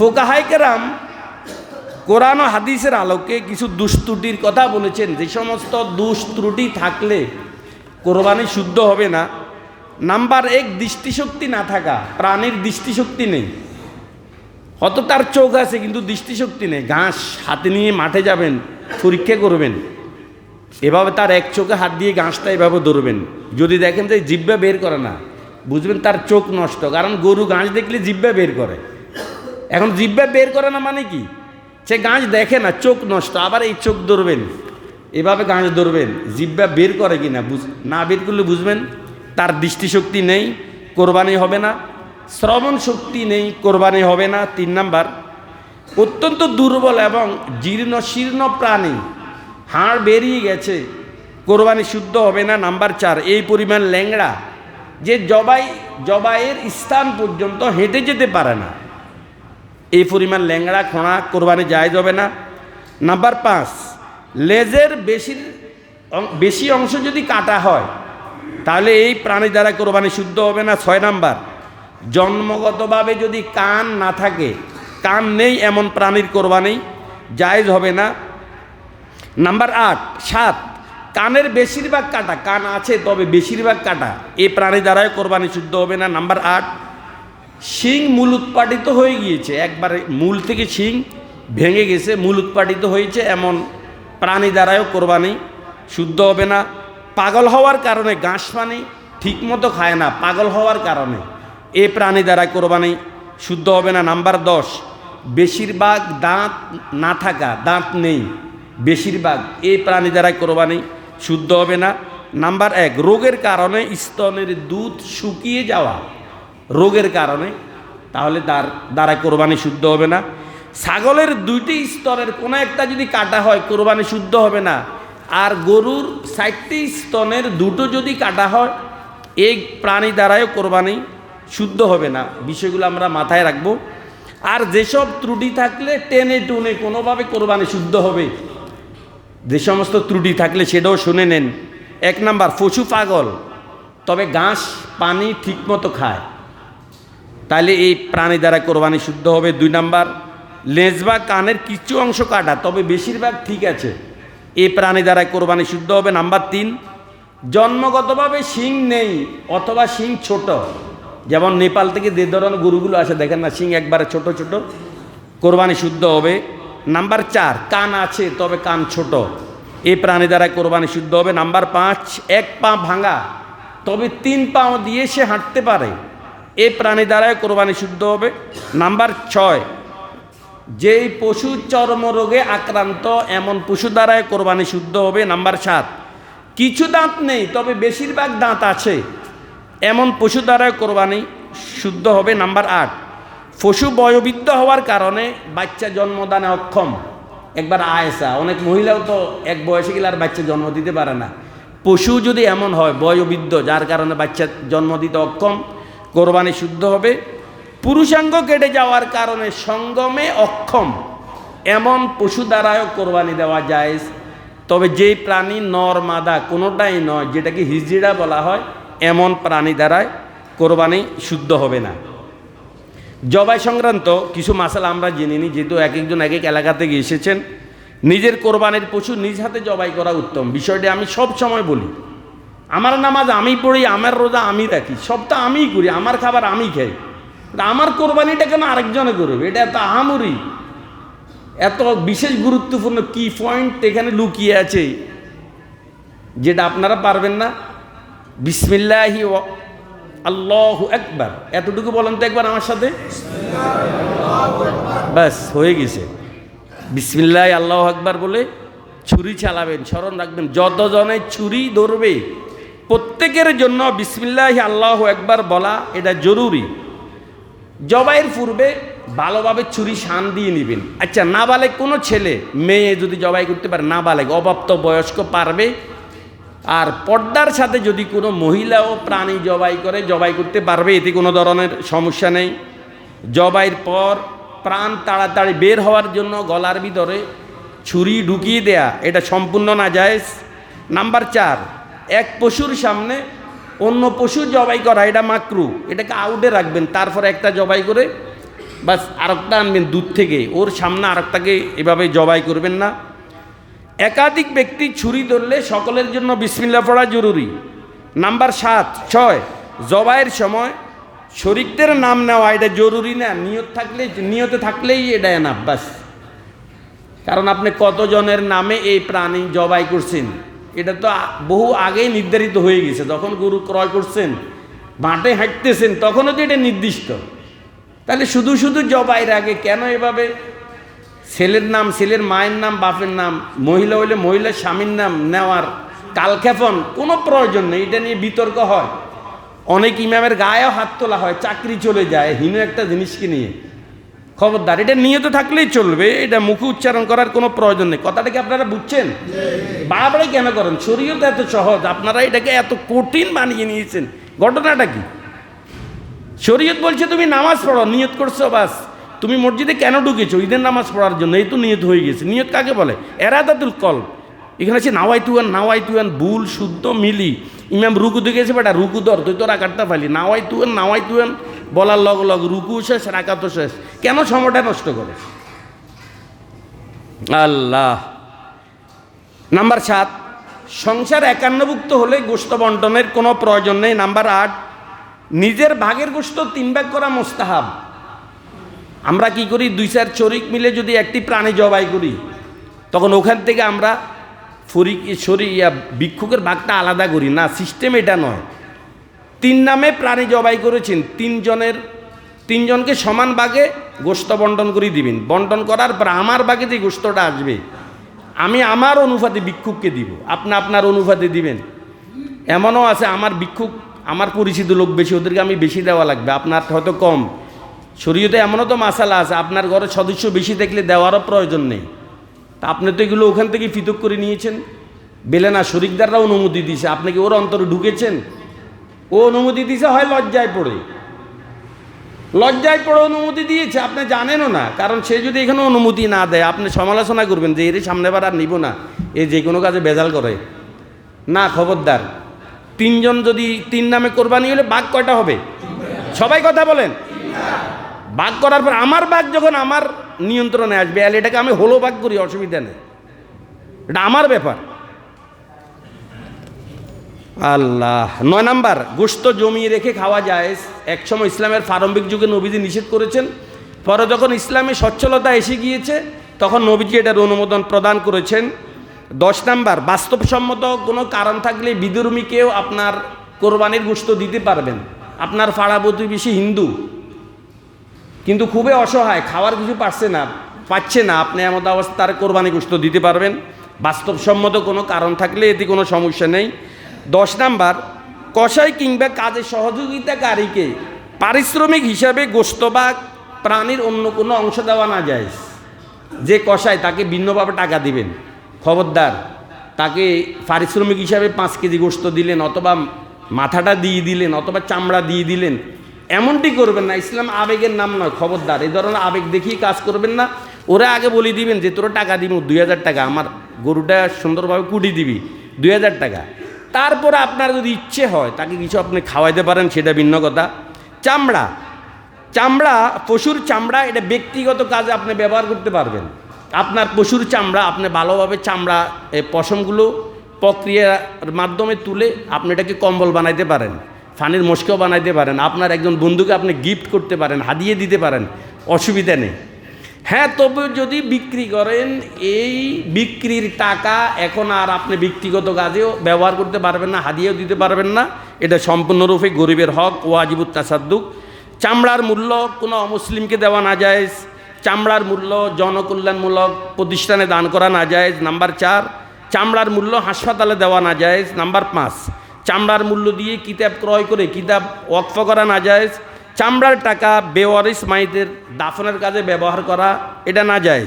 ফোকাহাইকেরাম কোরআন ও হাদিসের আলোকে কিছু দুষ্ত্রুটির কথা বলেছেন। যে সমস্ত দুষ্ত্রুটি থাকলে কোরবানি শুদ্ধ হবে না। নাম্বার এক, দৃষ্টিশক্তি না থাকা। প্রাণীর দৃষ্টিশক্তি নেই। হয়ত তার চোখ আছে, কিন্তু দৃষ্টিশক্তি নেই। ঘাস হাতে নিয়ে মাঠে যাবেন, পরীক্ষা করবেন। এভাবে তার এক চোখে হাত দিয়ে ঘাসটা এভাবে ধরবেন। যদি দেখেন যে জিব্বা বের করে না, বুঝবেন তার চোখ নষ্ট। কারণ গরু ঘাস দেখলে জিব্বা বের করে। এখন জিব্বা বের করে না মানে কি? সে গাছ দেখে না, চোখ নষ্ট, আবার এই চোখ ধরবেন। এভাবে গাছ ধরবেন, জিব্বা বের করে কি না বুঝ না বের করলে বুঝবেন, তার দৃষ্টিশক্তি নেই, কোরবানি হবে না। শ্রবণ শক্তি নেই, কোরবানি হবে না। তিন নাম্বার, অত্যন্ত দুর্বল এবং জীর্ণ, শীর্ণ প্রাণী। হাড় বেরিয়ে গেছে, কোরবানি শুদ্ধ হবে না। নাম্বার চার, এই পরিমাণ ল্যাংড়া, যে জবাই জবাইয়ের স্থান পর্যন্ত হেঁটে যেতে পারে না। এই পরিমাণ ল্যাংড়া খোঁড়া কোরবানি যায় যাবে না। নাম্বার পাঁচ, লেজের বেশি অং- বেশি অংশ যদি কাটা হয়, তাহলে এই প্রাণী দ্বারা কোরবানি শুদ্ধ হবে না। ছয় নাম্বার, জন্মগতভাবে যদি কান না থাকে, কান নেই এমন প্রাণীর কোরবানি জায়েজ হবে না। নাম্বার আট, সাত, কানের বেশিরভাগ কাটা, কান আছে তবে বেশিরভাগ কাটা, এই প্রাণী দ্বারাই কোরবানি শুদ্ধ হবে না। নাম্বার আট শিং মূল উৎপাদিত হয়ে গিয়েছে। একবারে মূল থেকে শিং ভেঙে গেছে, মূল উৎপাদিত হয়েছে এমন প্রাণী দ্বারাও কোরবানি শুদ্ধ হবে না। পাগল হওয়ার কারণে ঘাস পানি ঠিকমতো খায় না, পাগল হওয়ার কারণে। এ প্রাণী দ্বারা কোরবানি শুদ্ধ হবে না। নাম্বার দশ, বেশিরভাগ দাঁত না থাকা, দাঁত নেই, বেশিরভাগ এই প্রাণী দ্বারা কোরবানি শুদ্ধ হবে না। নাম্বার এক, রোগের কারণে স্তনের দুধ শুকিয়ে যাওয়া। রোগের কারণে, তাহলে তার দ্বারা কোরবানি শুদ্ধ হবে না। ছাগলের দুইটি স্তরের কোনো একটা যদি কাটা হয়, কোরবানি শুদ্ধ হবে না। আর গরুর ষাটটি স্তনের দুটো যদি কাটা হয় এই প্রাণী দ্বারাও কোরবানি শুদ্ধ হবে না। বিষয়গুলো আমরা মাথায় রাখব। আর যেসব ত্রুটি থাকলে টেনে টুনে কোনোভাবে কোরবানি শুদ্ধ হবে, যে সমস্ত ত্রুটি থাকলে সেটাও শুনে নেন। এক নাম্বার, পশু পাগল, তবে ঘাস পানি ঠিকমতো খায়। তাহলে এই প্রাণী দ্বারা কোরবানি শুদ্ধ হবে, দুই নাম্বার। লেজ বা কানের কিছু অংশ কাটা, তবে বেশিরভাগ ঠিক আছে। এই প্রাণী দ্বারা কোরবানি শুদ্ধ হবে, নাম্বার তিন। জন্মগতভাবে শিং নেই, অথবা শিং ছোট। যেমন নেপাল থেকে যে ধরনের গরুগুলো আসে, দেখেন না, শিং একবারে ছোট ছোট। কোরবানি শুদ্ধ হবে। নাম্বার চার, কান আছে, তবে কান ছোট। এই প্রাণী দ্বারা কোরবানি শুদ্ধ হবে। নাম্বার পাঁচ, এক পা ভাঙা, তবে তিন পাও দিয়ে সে হাঁটতে পারে। এই প্রাণী দ্বারাই কোরবানি শুদ্ধ হবে। নাম্বার ছয়, যেই পশু চর্মরোগে আক্রান্ত, এমন পশু দ্বারাই কোরবানি শুদ্ধ হবে। নাম্বার সাত, কিছু দাঁত নেই, তবে বেশিরভাগ দাঁত আছে। এমন পশু দ্বারাই কোরবানি শুদ্ধ হবে। নাম্বার আট, পশু বয়োবৃদ্ধ হওয়ার কারণে বাচ্চা জন্মদানে অক্ষম। একবার আয়েসা অনেক মহিলাও তো এক বয়সে গেলে আর বাচ্চা জন্ম দিতে পারে না। পশু যদি এমন হয়, বয়োবৃদ্ধ, যার কারণে বাচ্চা জন্ম দিতে অক্ষম কোরবানি শুদ্ধ হবে। পুরুষাঙ্গ কেটে যাওয়ার কারণে সঙ্গমে অক্ষম। এমন পশু দ্বারাও কোরবানি দেওয়া যায়। তবে যেই প্রাণী নর, মাদা কোনোটাই নয়, যেটাকে হিজড়া বলা হয়, এমন প্রাণী দ্বারায় কোরবানি শুদ্ধ হবে না। জবাই সংক্রান্ত কিছু মাসালা আমরা জেনে নিই, যেহেতু এক একজন এক এক এলাকা থেকে এসেছেন। নিজের কোরবানির পশু নিজ হাতে জবাই করা উত্তম। বিষয়টি আমি সব সময় বলি। আমার নামাজ আমি পড়ি, আমার রোজা আমি রাখি তো আমিই করি, আমার খাবার আমি খাই। আমার কোরবানিটা কেন আরেকজনে করবে? এটা এত আহামরি। এত বিশেষ গুরুত্বপূর্ণ কি পয়েন্ট এখানে লুকিয়ে আছে, যেটা আপনারা পারবেন না? বিসমিল্লাহি আল্লাহ আল্লাহু একবার এতটুকু বলেন তো একবার আমার সাথে। ব্যাস, হয়ে গেছে। বিসমিল্লাহ আল্লাহ একবার বলে ছুরি চালাবেন, স্মরণ রাখবেন, যতজনে ছুরি ধরবে প্রত্যেকের জন্য বিসমিল্লাহ আল্লাহ একবার বলা এটা জরুরি। জবাইয়ের পূর্বে ভালোভাবে ছুরি শান দিয়ে নেবেন। আচ্ছা না বালে কোনো ছেলে, মেয়ে যদি জবাই করতে পারে, না বালে অপ্রাপ্ত বয়স্ক পারবে। আর পর্দার সাথে যদি কোনো মহিলাও প্রাণী জবাই করে, জবাই করতে পারবে, এতে কোনো ধরনের সমস্যা নেই। জবাইয়ের পর প্রাণ তাড়াতাড়ি বের হওয়ার জন্য গলার ভিতরে ছুরি ঢুকিয়ে দেয়া, এটা সম্পূর্ণ না যায় নাম্বার চার এক পশুর সামনে অন্য পশু জবাই করা, এটা মাকরু। এটাকে আউটে রাখবেন, তারপরে একটা জবাই করে বাস আরেকটা আনবেন দুধ থেকে। ওর সামনে আরেকটাকে এভাবে জবাই করবেন না। একাধিক ব্যক্তি ছুরি ধরলে সকলের জন্য বিসমিল্লা পড়া জরুরি। নাম্বার সাত, ছয়, জবাইয়ের সময় শরিকদের নাম নেওয়া, এটা জরুরি না, নিয়ত থাকলে, নিয়তে থাকলেই এটা এনাফ বাস। কারণ আপনি কতজনের নামে এই প্রাণী জবাই করছেন? এটা তো বহু আগেই নির্ধারিত হয়ে গেছে। যখন গরু ক্রয় করছেন মাঠে হাঁটতেছেন, তখনও তো এটা নির্দিষ্ট। তাহলে শুধু শুধু জবাইয়ের আগে কেন এভাবে? ছেলের নাম, ছেলের মায়ের নাম, বাপের নাম, মহিলা হইলে মহিলার স্বামীর নাম নেওয়ার কালক্ষেপণ কোনো প্রয়োজন নেই, এটা নিয়ে বিতর্ক হয়। অনেক ইমামের গায়েও হাত তোলা হয়, চাকরি চলে যায়, হীন একটা জিনিসকে নিয়ে। খবরদার, এটা নিয়ত থাকলেই চলবে, এটা মুখে উচ্চারণ করার কোনো প্রয়োজন নেই। কথাটা কি আপনারা বুঝছেন? বাড়াবাড়ি কেন করেন? শরীয়ত এত সহজ, আপনারা এটাকে এত কঠিন বানিয়ে নিয়েছেন। ঘটনাটা কি? শরীয়ত বলছে, তুমি নামাজ পড়ো, নিয়ত করছ, বাস। তুমি মসজিদে কেন ঢুকেছো? ঈদের নামাজ পড়ার জন্য, এই তো নিয়ত হয়ে গেছে। নিয়ত কাকে বলে? এরাদাতুল কল এখানে আছে নাওয়াই তুয়ান নাওয়াই তুয়ান ভুল, শুদ্ধ, মিলি। ইমাম রুকু দিয়ে গেছে, বেটা, রুকু দর তুই তো রাখারটা পাইলি নাওয়াই তুয়ান নাওয়াই তুয়ান বলার লগ লগ রুকু শেষ, রাকাতো শেষ। কেন সময়টা নষ্ট করে? আল্লাহ। নাম্বার সাত, সংসার একান্নভুক্ত হলে গোস্ত বন্টনের কোনো প্রয়োজন নেই। নাম্বার আট, নিজের ভাগের গোস্ত তিন ভাগ করা মোস্তাহাব। আমরা কি করি? দুই চার চরিক মিলে যদি একটি প্রাণী জবাই করি, তখন ওখান থেকে আমরা ফরি সরি ইয়া, ভিক্ষুকের ভাগটা আলাদা করি। না সিস্টেম এটা নয়। তিন নামে প্রাণী জবাই করেছেন, তিনজনের, তিনজনকে সমান ভাগে গোস্ত বন্টন করে দিবেন। বন্টন করার পর আমার ভাগে যে গোস্তটা আসবে, আমি আমার অনুপাতে ভিক্ষুককে দিব। আপনি আপনার অনুপাতে দিবেন। এমনও আছে, আমার ভিক্ষুক, আমার পরিচিত লোক বেশি, ওদেরকে আমি বেশি দেওয়া লাগবে। আপনার হয়তো কম। শরীয়তে এমনও তো মাসালা আছে, আপনার ঘরের সদস্য বেশি দেখলে দেওয়ারও প্রয়োজন নেই। তা আপনি তো এগুলো ওখান থেকে পৃথক করে নিয়েছেন। বেলে না শরিকদাররা অনুমতি দিয়েছে। আপনি কি ওর অন্তরে ঢুকেছেন? ও অনুমতি দিয়েছে হয় লজ্জায় পড়ে। লজ্জায় পড়ে অনুমতি দিয়েছে, আপনি জানেনও না, কারণ সে যদি এখানে অনুমতি না দেয়, আপনি সমালোচনা করবেন যে এর সামনেবার আর নিব না, এ যে কোনো কাজে বেজাল করে। না, খবরদার, তিনজন যদি তিন নামে কোরবানি হলে বাঘ কয়টা হবে? সবাই কথা বলেন। বাঘ করার পর আমার বাঘ যখন আমার নিয়ন্ত্রণে আসবে তাহলে এটাকে আমি হলো বাঘ করি, অসুবিধা নেই। এটা আমার ব্যাপার। আল্লাহ। নয় নাম্বার গোস্ত জমিয়ে রেখে খাওয়া যায় একসময় ইসলামের প্রারম্ভিক যুগে নবীজি নিষেধ করেছেন। পরে যখন ইসলামে সচ্ছলতা এসে গিয়েছে, তখন নবীজি এটার অনুমোদন প্রদান করেছেন। দশ নাম্বার, বাস্তবসম্মত কোনো কারণ থাকলে বিদুর্মীকেও আপনার কোরবানির গোস্ত দিতে পারবেন। আপনার পাড়া প্রতিবেশী হিন্দু। কিন্তু খুবই অসহায়, খাওয়ার কিছু পারছে না, পাচ্ছে না। আপনি এমন অবস্থা তার কোরবানি গোস্ত দিতে পারবেন। বাস্তবসম্মত কোনো কারণ থাকলে এতে কোনো সমস্যা নেই। দশ নাম্বার কষাই কিংবা কাজে সহযোগিতাকারীকে পারিশ্রমিক হিসাবে গোস্ত বা প্রাণীর অন্য কোনো অংশ দেওয়া না যায়। যে কষায় তাকে ভিন্নভাবে টাকা দিবেন। খবরদার, তাকে পারিশ্রমিক হিসাবে পাঁচ কেজি গোস্ত দিলেন অথবা মাথাটা দিয়ে দিলেন অথবা চামড়া দিয়ে দিলেন। এমনটি করবেন না, ইসলাম আবেগের নাম নয়, খবরদার। এই ধরনের আবেগ দেখিয়ে কাজ করবেন না। ওরা আগে বলে দিবেন যে তোরা টাকা দিব, দুই হাজার টাকা, আমার গরুটা সুন্দরভাবে কুটি দিবি, দুই হাজার টাকা। তারপরে আপনার যদি ইচ্ছে হয়, তাকে কিছু আপনি খাওয়াইতে পারেন, সেটা ভিন্ন কথা। চামড়া চামড়া, পশুর চামড়া, এটা ব্যক্তিগত কাজে আপনি ব্যবহার করতে পারবেন। আপনার পশুর চামড়া, আপনি ভালোভাবে চামড়া পশমগুলো প্রক্রিয়ার মাধ্যমে তুলে আপনি এটাকে কম্বল বানাইতে পারেন, ফানির মস্কেও বানাইতে পারেন। আপনার একজন বন্ধুকে আপনি গিফট করতে পারেন, হাদিয়ে দিতে পারেন, অসুবিধা নেই। হ্যাঁ তবে যদি বিক্রি করেন, এই বিক্রির টাকা এখন আর আপনি ব্যক্তিগত কাজেও ব্যবহার করতে পারবেন না হাদিয়েও দিতে পারবেন না। এটা সম্পূর্ণরূপে গরিবের হক ওয়াজিবুত তাসাদ্দুক চামড়ার মূল্য কোনো অমুসলিমকে দেওয়া না যায় চামড়ার মূল্য জনকল্যাণমূলক প্রতিষ্ঠানে দান করা না যায় নাম্বার চার। চামড়ার মূল্য হাসপাতালে দেওয়া না যায় নাম্বার পাঁচ। চামড়ার মূল্য দিয়ে কিতাব ক্রয় করে কিতাব ওয়াকফ করা না যায় চামড়ার টাকা বেওয়ারিস মাইদের দাফনের কাজে ব্যবহার করা এটা না যায়